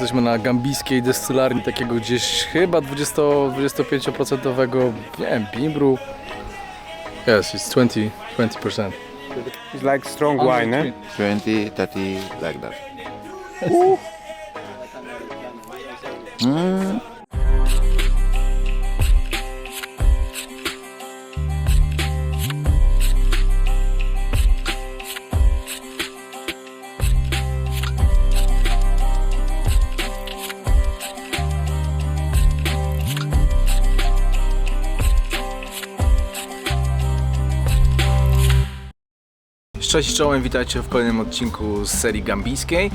Jesteśmy na gambijskiej destylarni takiego gdzieś chyba 20-25% nie wiem, bimbru. Yes, it's 20, 20%. It's like strong wine, eh? 20, 30, like that. Cześć czołem, witajcie w kolejnym odcinku z serii gambijskiej.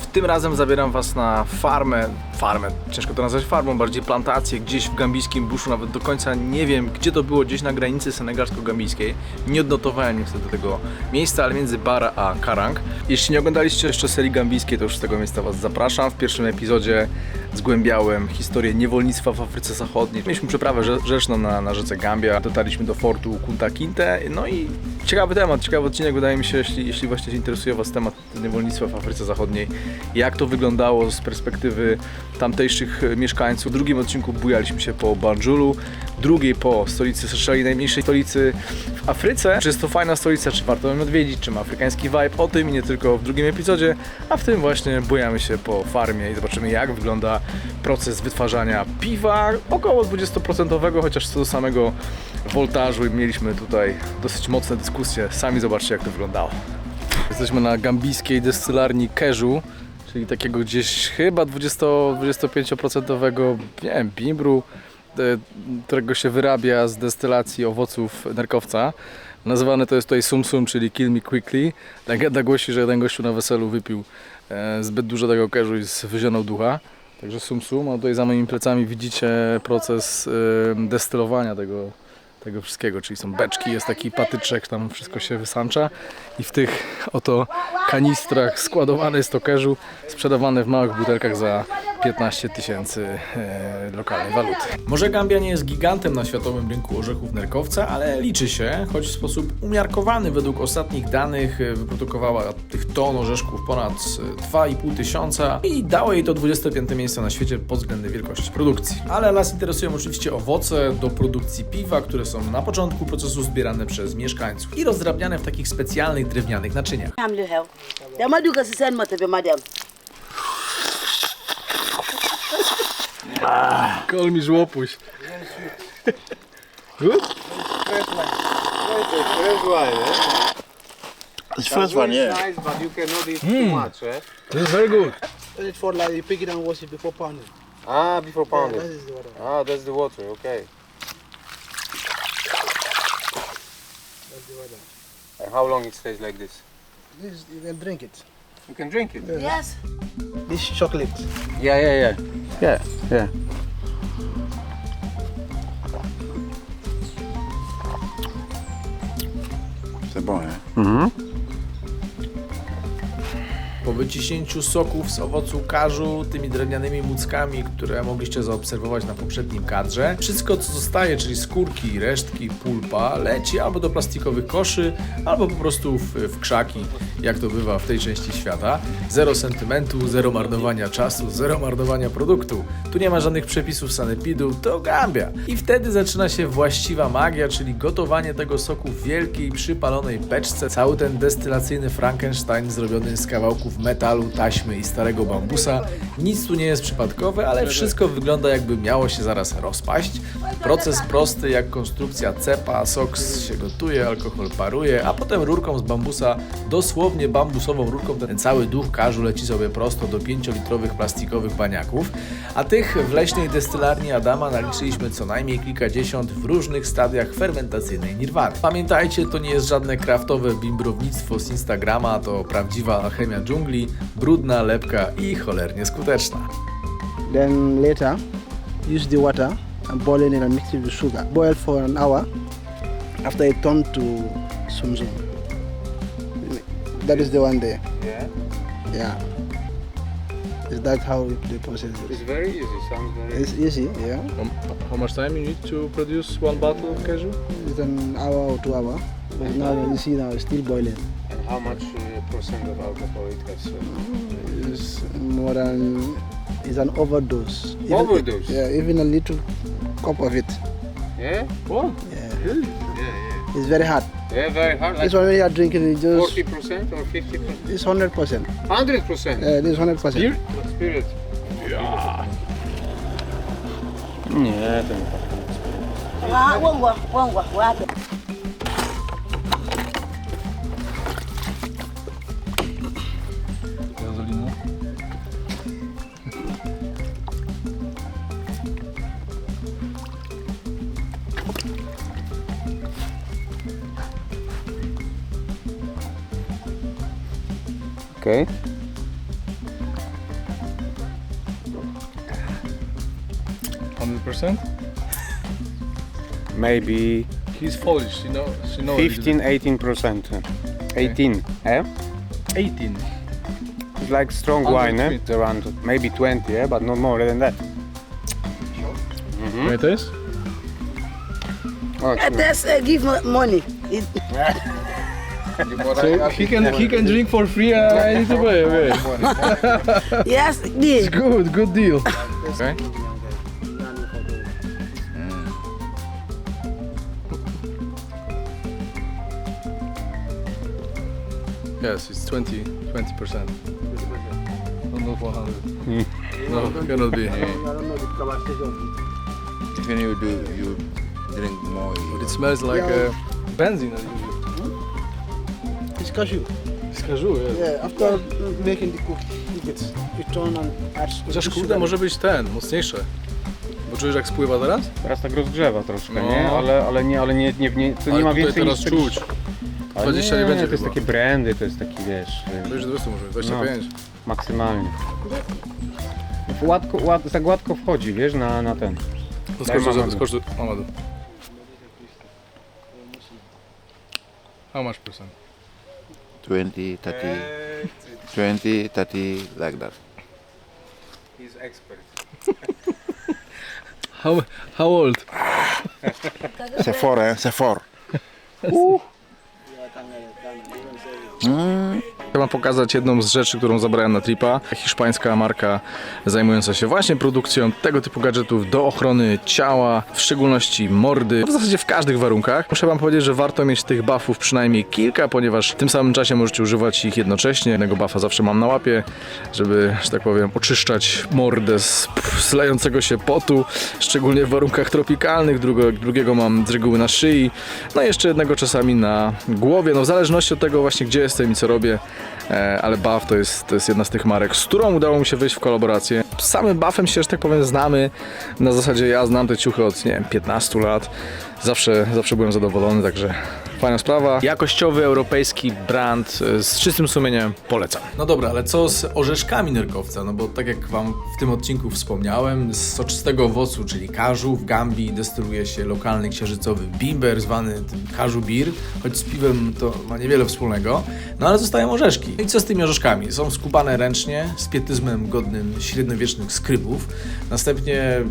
W tym razem zabieram Was na farmę, farmę, ciężko to nazwać farmą, bardziej plantację gdzieś w gambijskim buszu, nawet do końca nie wiem gdzie to było, gdzieś na granicy senegalsko-gambijskiej. Nie odnotowałem niestety tego miejsca, ale między Bara a Karang. Jeśli nie oglądaliście jeszcze serii gambijskiej, to już z tego miejsca Was zapraszam. W pierwszym epizodzie zgłębiałem historię niewolnictwa w Afryce Zachodniej. Mieliśmy przeprawę rze- rzeczną na, na rzece Gambia, dotarliśmy do fortu Kunta Kinte, no i ciekawy temat, ciekawy odcinek wydaje mi się, jeśli, jeśli właśnie interesuje Was temat niewolnictwa w Afryce Zachodniej, jak to wyglądało z perspektywy tamtejszych mieszkańców. W drugim odcinku bujaliśmy się po Banjulu, drugiej po stolicy Seszeli, najmniejszej stolicy w Afryce. Czy jest to fajna stolica, czy warto ją odwiedzić, czy ma afrykański vibe, o tym i nie tylko w drugim epizodzie, a w tym właśnie bujamy się po farmie i zobaczymy jak wygląda proces wytwarzania piwa, około 20%, chociaż co do samego woltażu mieliśmy tutaj dosyć mocne dyskusje. Sami zobaczcie jak to wyglądało. Jesteśmy na gambijskiej destylarni Keżu, czyli takiego gdzieś chyba 20-25% nie wiem, bimbru, e, którego się wyrabia z destylacji owoców nerkowca. Nazywane to jest tutaj sum sum, czyli kill me quickly. Legenda głosi, że jeden gościu na weselu wypił e, zbyt dużo tego keżu i wyzionął ducha. Także sum sum, a tutaj za moimi plecami widzicie proces e, destylowania tego, tego wszystkiego, czyli są beczki, jest taki patyczek, tam wszystko się wysancza. I w tych oto kanistrach składowane jest to keżu, sprzedawane w małych butelkach za 15 tysięcy e, lokalnej waluty. Może Gambia nie jest gigantem na światowym rynku orzechów nerkowca, ale liczy się, choć w sposób umiarkowany według ostatnich danych e, wyprodukowała tych ton orzeszków ponad e, 2,5 tysiąca i dało jej to 25 miejsce na świecie pod względem wielkości produkcji. Ale nas interesują oczywiście owoce do produkcji piwa, które są na początku procesu zbierane przez mieszkańców i rozdrabniane w takich specjalnych drewnianych naczyniach. Bi ma dem Kol mi żłopuś. Good? Fresh wine, eh? It's first one, yeah. nice, but you cannot eat too much, eh? This is very good. It's for like you pick it and wash it before pounding. Ah, before Yeah, pounding. that is the water. Ah, that's the water, okay. That's the water. And how long it stays like this? This you can drink it. You can drink it. yes This chocolate. Yeah, yeah, yeah. Yeah, yeah. C'est bon, hein? Po wyciśnięciu soków z owocu karzu tymi drewnianymi muckami, które mogliście zaobserwować na poprzednim kadrze, wszystko co zostaje, czyli skórki, resztki, pulpa, leci albo do plastikowych koszy, albo po prostu w, w krzaki, jak to bywa w tej części świata. Zero sentymentu, zero marnowania czasu, zero marnowania produktu. Tu nie ma żadnych przepisów sanepidu, to Gambia. I wtedy zaczyna się właściwa magia, czyli gotowanie tego soku w wielkiej, przypalonej beczce. Cały ten destylacyjny Frankenstein zrobiony z kawałków metalu, taśmy i starego bambusa. Nic tu nie jest przypadkowe, ale wszystko wygląda jakby miało się zaraz rozpaść. Proces prosty jak konstrukcja cepa, sok się gotuje, alkohol paruje, a potem rurką z bambusa, dosłownie bambusową rurką, ten cały duch karzu leci sobie prosto do 5-litrowych plastikowych baniaków, a tych w leśnej destylarni Adama naliczyliśmy co najmniej kilkadziesiąt w różnych stadiach fermentacyjnej nirwany. Pamiętajcie, to nie jest żadne kraftowe bimbrownictwo z Instagrama, to prawdziwa alchemia dżungli, brudna, lepka i cholernie skuteczna. Then later, use the water and boil it and mix it with sugar. Boil for an hour. After it turn to sum sum. That is the one there. Yeah. Yeah. Is that how the process is? It's very easy. Sounds very It's easy, yeah. How much time you need to produce one bottle of cashew? It's an hour or two hour. But now you see now it's still boiling. And how much uh, percent of alcohol it has? Uh, It's more than it's an overdose. Even- Overdose? Yeah, even a little cup of it. Yeah? Oh? Yeah. Yeah, yeah. It's very hard. Yeah, very hard. Like this one we are drinking is just... 40% or 50%? It's 100%. 100%? Yeah, this 100%. Spirit? Spirit. Yeah. Yeah, I think. One, one, one, one, one. Okay. Hundred percent. maybe He's Polish, you know. She knows 15, 18 percent. 18, eh? 18. It's like strong wine, eh? 20. It's around maybe 20, eh? But not more than that. Can you taste? Oh, That's uh, give mo- money. It, So he can he can drink for free. Uh, I need to pay. Yes, this. Good, good deal. Okay. Yes, it's 20 percent. Not 100. No, cannot be. Even you do, you drink more. But it smells like uh, benzene. It's cashew. Skażu, jest. Yeah, after making the cook, it turn and add Chociaż kurde może być ten, mocniejsze. Bo czujesz jak spływa teraz? Teraz tak rozgrzewa troszkę, No. nie? Ale, ale nie, ale nie, nie, nie to nie Ale ma tutaj więcej teraz niż czuć. Ale 20 nie nie, będzie to jest chyba. takie brandy, to jest taki, wiesz, To już 200 może, 25. maksymalnie. Łatko, ład, tak gładko wchodzi, wiesz, na, na ten. To Daj skocz, Mamadu. Mamadu. How much percent? 20, 30, 20, 30, like that. He's expert. How, how old? C'est fort, hein? C'est fort. Mm. Chciałem pokazać jedną z rzeczy, którą zabrałem na tripa. Hiszpańska marka zajmująca się właśnie produkcją tego typu gadżetów do ochrony ciała, w szczególności mordy, w zasadzie w każdych warunkach. Muszę wam powiedzieć, że warto mieć tych buffów przynajmniej kilka, ponieważ w tym samym czasie możecie używać ich jednocześnie. Jednego buffa zawsze mam na łapie, żeby, że tak powiem, oczyszczać mordę z z lejącego się potu, szczególnie w warunkach tropikalnych. Drugo, drugiego mam z reguły na szyi, no i jeszcze jednego czasami na głowie, no w zależności od tego właśnie gdzie jestem i co robię. E, ale Buff to jest, to jest jedna z tych marek, z którą udało mi się wejść w kolaborację. Samym Buffem się, że tak powiem, znamy. Na zasadzie ja znam te ciuchy od, nie wiem, 15 lat. Zawsze, zawsze byłem zadowolony, także fajna sprawa. Jakościowy europejski brand e, z czystym sumieniem polecam. No dobra, ale co z orzeszkami nerkowca? No bo tak jak wam w tym odcinku wspomniałem, z soczystego owocu, czyli każu w Gambii destyluje się lokalny księżycowy bimber, zwany tym każu bir, choć z piwem to ma niewiele wspólnego. No ale zostają orzeszki. No i co z tymi orzeszkami? Są skubane ręcznie, z pietyzmem godnym średniowiecznych skrybów. Następnie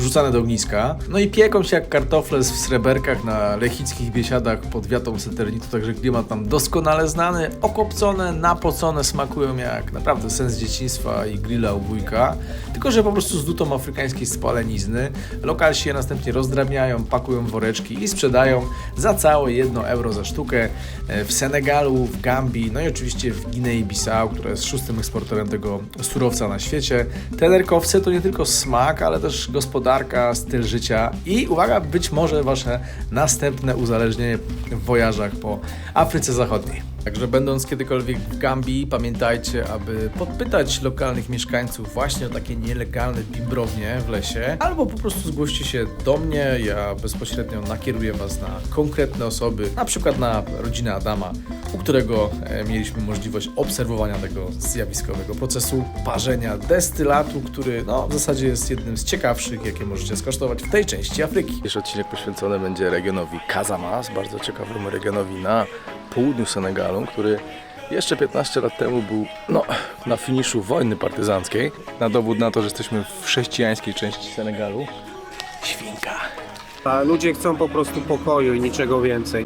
wrzucane do ogniska. No i pieką się jak kartofle w sreberkach na lechickich biesiadach pod wiatą seternitu, także klimat tam doskonale znany, okopcone, napocone, smakują jak naprawdę sens dzieciństwa i grilla u wujka, tylko że po prostu z dutą afrykańskiej spalenizny. Lokalsi je następnie rozdrabniają, pakują woreczki i sprzedają za całe 1 euro za sztukę e, w Senegalu, w Gambii, no i oczywiście w Gwinei-Bissau, która jest szóstym eksporterem tego surowca na świecie. Te nerkowce to nie tylko smak, ale też gospodarka, styl życia i uwaga, być może wasze następne uzależnienie w wojażach po Afryce Zachodniej. Także będąc kiedykolwiek w Gambii, pamiętajcie, aby podpytać lokalnych mieszkańców właśnie o takie nielegalne bimbrownie w lesie, albo po prostu zgłoście się do mnie, ja bezpośrednio nakieruję was na konkretne osoby, na przykład na rodzinę Adama, u którego e, mieliśmy możliwość obserwowania tego zjawiskowego procesu parzenia destylatu, który no, w zasadzie jest jednym z ciekawszych, jakie możecie skosztować w tej części Afryki. Dzisiejszy odcinek poświęcony będzie regionowi Casamas, bardzo ciekawemu regionowi na południu Senegalu, który jeszcze 15 lat temu był no, na finiszu wojny partyzanckiej. Na dowód na to, że jesteśmy w chrześcijańskiej części Senegalu. Świnka. A ludzie chcą po prostu pokoju i niczego więcej.